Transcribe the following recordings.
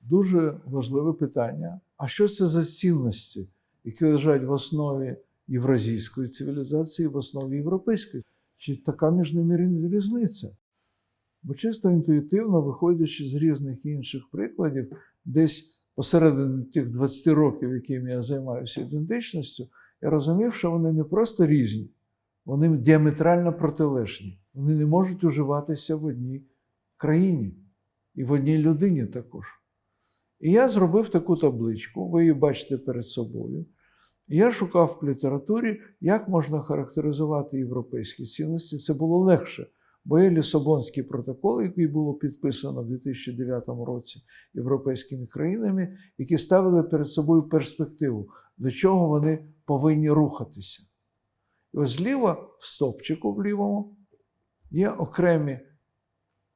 Дуже важливе питання. А що це за цінності, які лежать в основі євразійської цивілізації, в основі європейської? Чи така між ними різниця? Бо чисто інтуїтивно, виходячи з різних інших прикладів, десь посередині тих 20 років, якими я займаюся ідентичністю, я розумів, що вони не просто різні, вони діаметрально протилежні. Вони не можуть уживатися в одній країні і в одній людині також. І я зробив таку табличку, ви її бачите перед собою. Я шукав в літературі, як можна характеризувати європейські цінності. Це було легше, бо є Лісабонський протокол, який було підписано в 2009 році європейськими країнами, які ставили перед собою перспективу, до чого вони повинні рухатися. І ось зліва в стопчику в лівому є окремі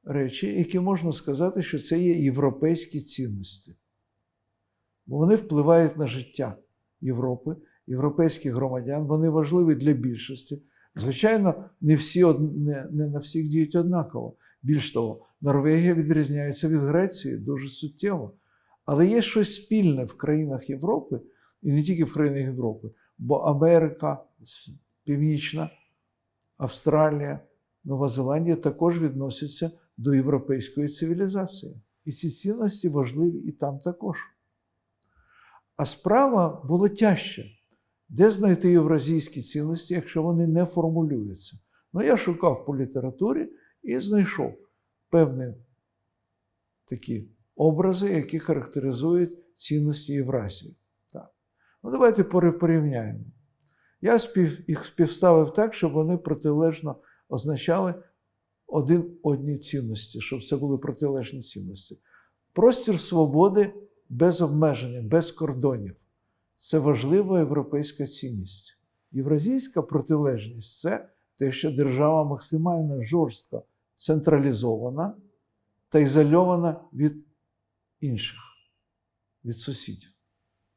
речі, які можна сказати, що це є європейські цінності. Бо вони впливають на життя Європи, європейських громадян, вони важливі для більшості. Звичайно, не, всі, не, не на всіх діють однаково. Більш того, Норвегія відрізняється від Греції дуже суттєво. Але є щось спільне в країнах Європи, і не тільки в країнах Європи, бо Америка Північна, Австралія, Нова Зеландія також відносяться до європейської цивілізації. І ці цінності важливі і там також. А справа було тяжче. Де знайти євразійські цінності, якщо вони не формулюються? Ну, я шукав по літературі і знайшов певні такі образи, які характеризують цінності Євразії. Так. Ну, давайте порівняємо. Я їх співставив так, щоб вони протилежно означали один одні цінності, щоб це були протилежні цінності. Простір свободи без обмеження, без кордонів. Це важлива європейська цінність. Євразійська протилежність це те, що держава максимально жорстко централізована та ізольована від інших, від сусідів.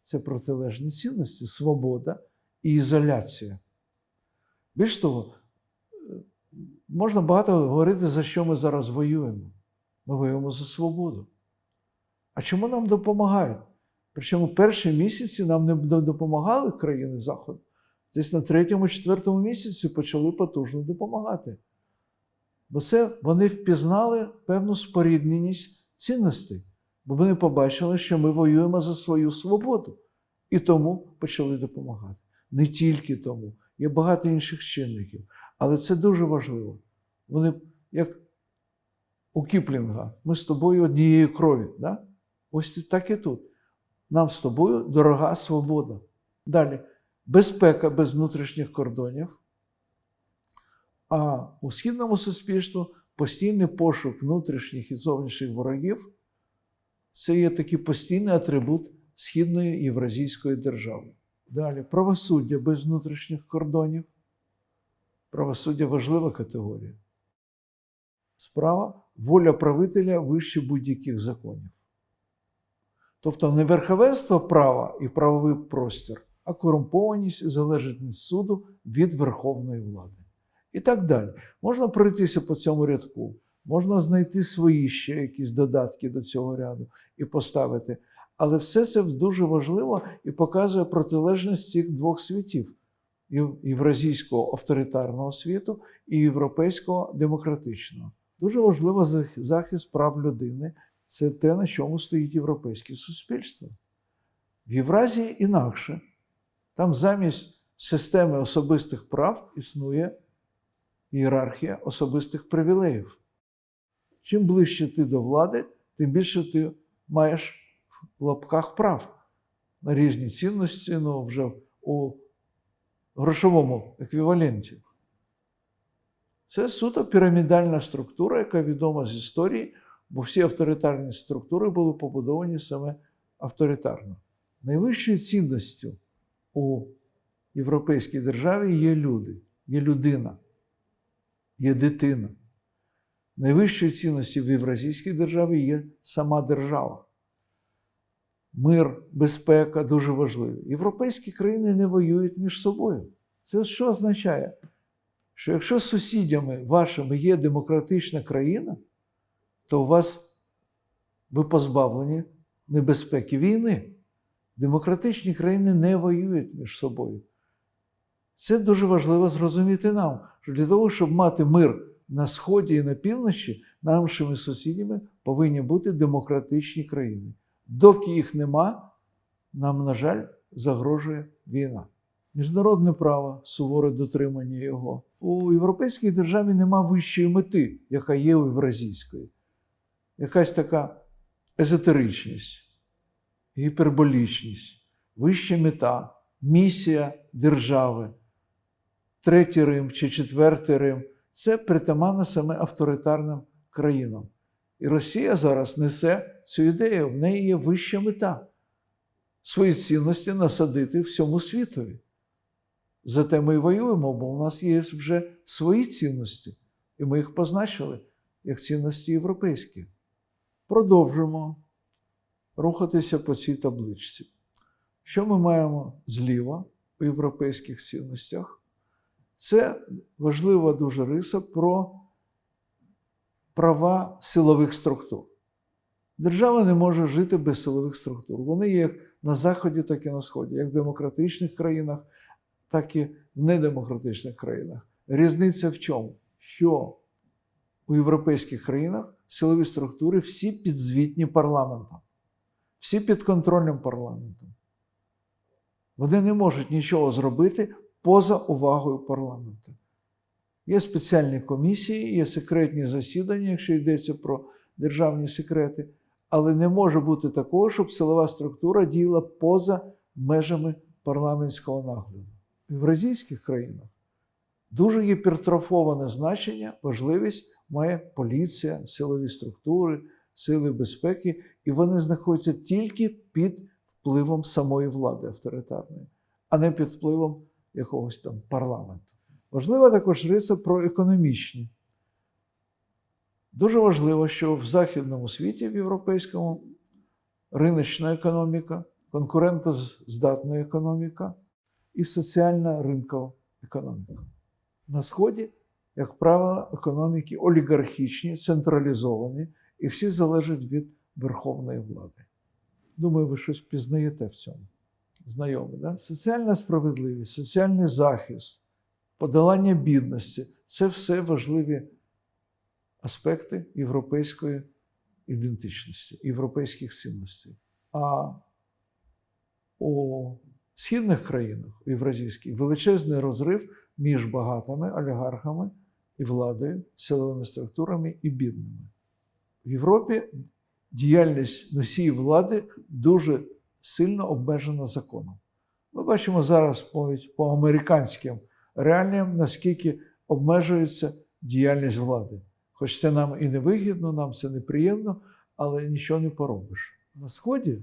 Це протилежні цінності, свобода і ізоляція. Більш того, можна багато говорити, за що ми зараз воюємо. Ми воюємо за свободу. А чому нам допомагають? Причому перші місяці нам не допомагали країни Заходу. Десь на третьому, четвертому місяці почали потужно допомагати. Бо це вони впізнали певну спорідненість цінностей, бо вони побачили, що ми воюємо за свою свободу. І тому почали допомагати. Не тільки тому, є багато інших чинників. Але це дуже важливо. Вони, як у Кіплінга, ми з тобою однієї крові. Да? Ось так і тут. Нам з тобою дорога свобода. Далі, безпека без внутрішніх кордонів. А у східному суспільстві постійний пошук внутрішніх і зовнішніх ворогів це є такий постійний атрибут східної євразійської держави. Далі, правосуддя без внутрішніх кордонів. Правосуддя важлива категорія. Справа воля правителя вище будь-яких законів. Тобто не верховенство права і правовий простір, а корумпованість і залежність суду від верховної влади. І так далі. Можна пройтися по цьому рядку, можна знайти свої ще якісь додатки до цього ряду і поставити. Але все це дуже важливо і показує протилежність цих двох світів: євразійського авторитарного світу і європейського демократичного. Дуже важливо захист прав людини. Це те, на чому стоїть європейське суспільство. В Євразії інакше. Там замість системи особистих прав існує ієрархія особистих привілеїв. Чим ближче ти до влади, тим більше ти маєш в лапках прав на різні цінності, ну вже у грошовому еквіваленті. Це суто пірамідальна структура, яка відома з історії, бо всі авторитарні структури були побудовані саме авторитарно. Найвищою цінністю у європейській державі є люди, є людина, є дитина. Найвищою цінністю в євразійській державі є сама держава. Мир, безпека дуже важливі. Європейські країни не воюють між собою. Це що означає? що якщо сусідями вашими є демократична країна, то у вас ви позбавлені небезпеки війни. Демократичні країни не воюють між собою. Це дуже важливо зрозуміти нам, що для того, щоб мати мир на Сході і на півночі, нашими сусідями повинні бути демократичні країни. Доки їх нема, нам, на жаль, загрожує війна. Міжнародне право, суворе дотримання його. У європейській державі нема вищої мети, яка є у євразійської. Якась така езотеричність, гіперболічність, вища мета, місія держави, третій Рим чи четвертий Рим це притаманно саме авторитарним країнам. І Росія зараз несе цю ідею, в неї є вища мета свої цінності насадити всьому світові. Зате ми і воюємо, бо у нас є вже свої цінності, і ми їх позначили як цінності європейські. Продовжимо рухатися по цій табличці. Що ми маємо зліва у європейських цінностях? Це важлива дуже риса про права силових структур. Держава не може жити без силових структур. Вони є як на Заході, так і на Сході, як в демократичних країнах, так і в недемократичних країнах. Різниця в чому? Що у європейських країнах силові структури всі підзвітні парламентам, всі під контролем парламенту. Вони не можуть нічого зробити поза увагою парламенту. Є спеціальні комісії, є секретні засідання, якщо йдеться про державні секрети, але не може бути такого, щоб силова структура діяла поза межами парламентського нагляду. В євразійських країнах дуже гіпертрофоване значення, важливість має поліція, силові структури, сили безпеки, і вони знаходяться тільки під впливом самої влади авторитарної, а не під впливом якогось там парламенту. Важлива також риса про економічні. Дуже важливо, що в західному світі, в європейському, риночна економіка, конкурентоздатна економіка і соціальна ринкова економіка. На Сході, як правило, економіки олігархічні, централізовані, і всі залежать від верховної влади. Думаю, ви щось пізнаєте в цьому. Знайомі, да? Соціальна справедливість, соціальний захист, подолання бідності це все важливі аспекти європейської ідентичності, європейських цінностей. А у східних країнах, у євразійських, величезний розрив між багатими олігархами і владою, силовими структурами і бідними. В Європі діяльність носіїв влади дуже сильно обмежена законом. Ми бачимо зараз навіть по американським реаліям, наскільки обмежується діяльність влади. Хоч це нам і не вигідно, нам це неприємно, але нічого не поробиш. На Сході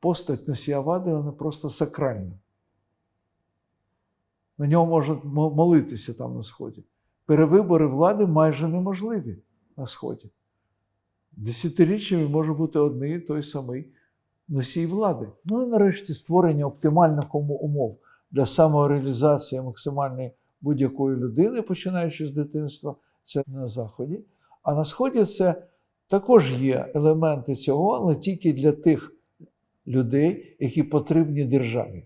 постать носія влади вона просто сакральна. На нього можна молитися там на Сході. Перевибори влади майже неможливі на Сході. Десятиріччями може бути одний і той самий носій влади. Ну і нарешті створення оптимальних умов для самореалізації максимальної будь-якої людини, починаючи з дитинства, це на Заході. А на Сході це також є елементи цього, але тільки для тих людей, які потрібні державі.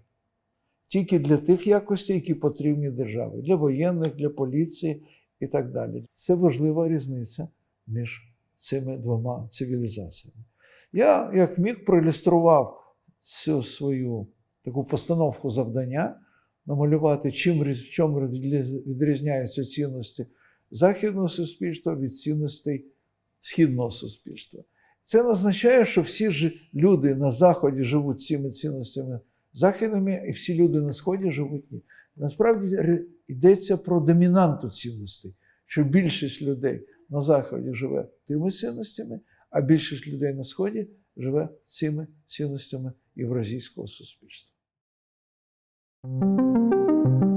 Тільки для тих якостей, які потрібні державі, для воєнних, для поліції і так далі. Це важлива різниця між цими двома цивілізаціями. Я, як міг, проілюстрував цю свою таку постановку завдання, намалювати, чим в чому відрізняються цінності західного суспільства від цінностей східного суспільства. Це не означає, що всі ж люди на Заході живуть цими цінностями західними, і всі люди на Сході живуть ні. Насправді йдеться про домінанту цінностей, що більшість людей на Заході живе тими цінностями, а більшість людей на Сході живе цими цінностями євразійського суспільства. Música